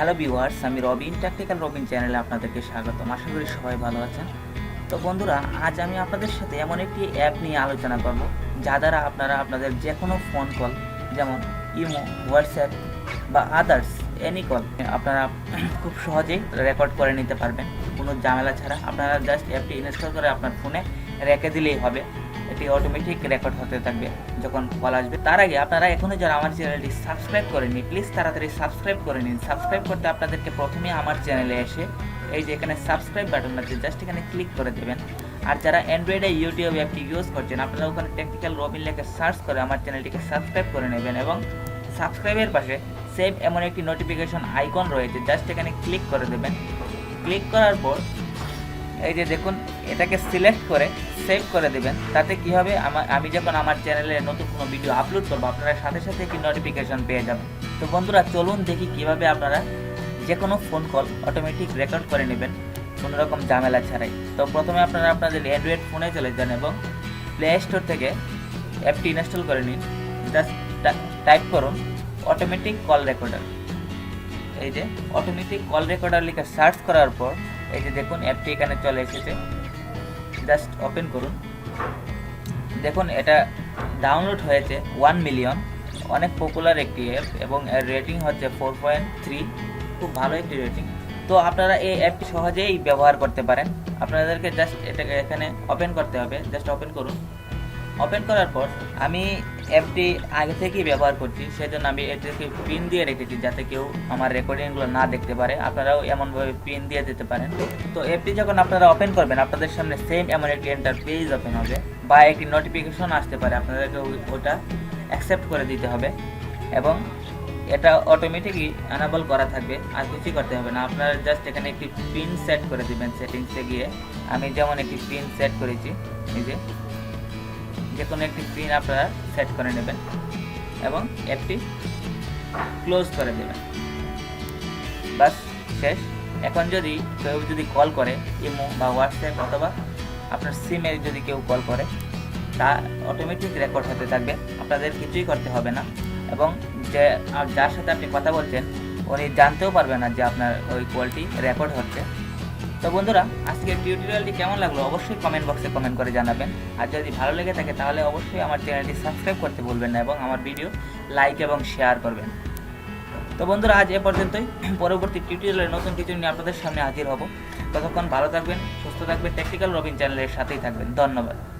Hello viewers আমি Robin technical Robin চ্যানেলে আপনাদেরকে স্বাগতম। আশা করি সবাই ভালো আছেন। তো বন্ধুরা, আজ আমি আপনাদের সাথে এমন একটি অ্যাপ নিয়ে আলোচনা করব, যা দ্বারা আপনারা আপনাদের যে কোনো ফোন কল যেমন ইমো হোয়াটসঅ্যাপ বা আদার্স এনি কল আপনারা খুব সহজেই রেকর্ড করে নিতে পারবেন। কোনো ঝামেলা ছাড়া আপনারা জাস্ট অ্যাপটি ইনস্টল করে আপনার ফোনে রেখে দিলেই হবে। এটি অটোমেটিক রেকর্ড হতে থাকবে। যখন কল আসবে, তার আগে আপনারা এখনও যারা আমার চ্যানেলটি সাবস্ক্রাইব করেনি প্লিজ তাড়াতাড়ি সাবস্ক্রাইব করে নিন। সাবস্ক্রাইব করতে আপনাদেরকে প্রথমে আমার চ্যানেলে এসে এই যে এখানে সাবস্ক্রাইব বাটন আছে জাস্ট এখানে ক্লিক করে দেবেন। আর যারা অ্যান্ড্রয়েডে ইউটিউব অ্যাপটি ইউজ করছেন, আপনারা ওখানে টেকনিক্যাল রবিন লেখে সার্চ করে আমার চ্যানেলটিকে সাবস্ক্রাইব করে নেবেন এবং সাবস্ক্রাইবের পাশে সেভ এমন একটি নোটিফিকেশন আইকন রয়েছে জাস্ট এখানে ক্লিক করে দেবেন। ক্লিক করার পর এই যে দেখুন, এটাকে সিলেক্ট করে সেভ করে দেবেন। তাতে কি হবে? আমার আমি যখন আমার চ্যানেলে নতুন কোনো ভিডিও আপলোড করব, আপনারা সাথে সাথে একটি নোটিফিকেশন পেয়ে যাবেন। তো বন্ধুরা, চলুন দেখি কীভাবে আপনারা যে কোনো ফোন কল অটোমেটিক রেকর্ড করে নেবেন, কোনো রকম ঝামেলা ছাড়াই। তো প্রথমে আপনারা আপনাদের অ্যান্ড্রয়েড ফোনে চলে যান এবং প্লে স্টোর থেকে অ্যাপটি ইনস্টল করে নিন। জাস্ট টাইপ করুন অটোমেটিক কল রেকর্ডার এই যে অটোমেটিক কল রেকর্ডার লিখে সার্চ করার পর এই যে দেখুন, অ্যাপটি এখানে চলে এসেছে। জাস্ট ওপেন করুন। দেখুন, এটা ডাউনলোড হয়েছে ওয়ান মিলিয়ন অনেক পপুলার একটি অ্যাপ এবং এর রেটিং হচ্ছে ফোর পয়েন্ট থ্রি খুব ভালো একটি রেটিং তো আপনারা এই অ্যাপটি সহজেই ব্যবহার করতে পারেন। আপনাদেরকে জাস্ট এটাকে এখানে ওপেন করতে হবে। জাস্ট ওপেন করুন। ওপেন করার পর আমি অ্যাপটি আগে থেকেই ব্যবহার করছি, সেজন্য আমি এটাকে পিন দিয়ে রেখেছি যাতে কেউ আমার রেকর্ডিংগুলো না দেখতে পারে। আপনারাও এমনভাবে পিন দিয়ে দিতে পারেন। তো অ্যাপটি যখন আপনারা ওপেন করবেন, আপনাদের সামনে সেম এমন একটি এন্টার পেজ ওপেন হবে বা একটি নোটিফিকেশন আসতে পারে। আপনাদেরকে ওটা অ্যাকসেপ্ট করে দিতে হবে এবং এটা অটোমেটিকই অ্যানাবল করা থাকবে। আর কিছুই করতে হবে না। আপনারা জাস্ট এখানে একটি পিন সেট করে দিবেন সেটিংসে গিয়ে। আমি যেমন একটি পিন সেট করেছি যে। যে কোনো একটি পিন আপনারা সেট করে নেবেন এবং অ্যাপটি ক্লোজ করে দেবেন। বাস শেষ। এখন যদি কেউ যদি কল করে, ইমো বা হোয়াটসঅ্যাপ অথবা আপনার সিমে যদি কেউ কল করে, তা অটোমেটিক রেকর্ড হতে থাকবে। আপনাদের কিছুই করতে হবে না। এবং যে যার সাথে আপনি কথা বলছেন, উনি জানতেও পারবে না যে আপনার ওই কলটি রেকর্ড হচ্ছে। তো বন্ধুরা, আজকের টিউটোরিয়ালটি কেমন লাগল অবশ্যই কমেন্ট বক্সে কমেন্ট করে জানাবেন। আর যদি ভালো লেগে থাকে তাহলে অবশ্যই আমার চ্যানেলটি সাবস্ক্রাইব করতে ভুলবেন না এবং আমার ভিডিও লাইক এবং শেয়ার করবেন। তো বন্ধুরা, আজ এ পর্যন্তই। পরবর্তী টিউটোরিয়ালের নতুন কিছু নিয়ে আপনাদের সামনে হাজির হব। ততক্ষণ ভালো থাকবেন, সুস্থ থাকবেন টেকনিক্যাল রবিন চ্যানেলের সাথেই থাকবেন। ধন্যবাদ।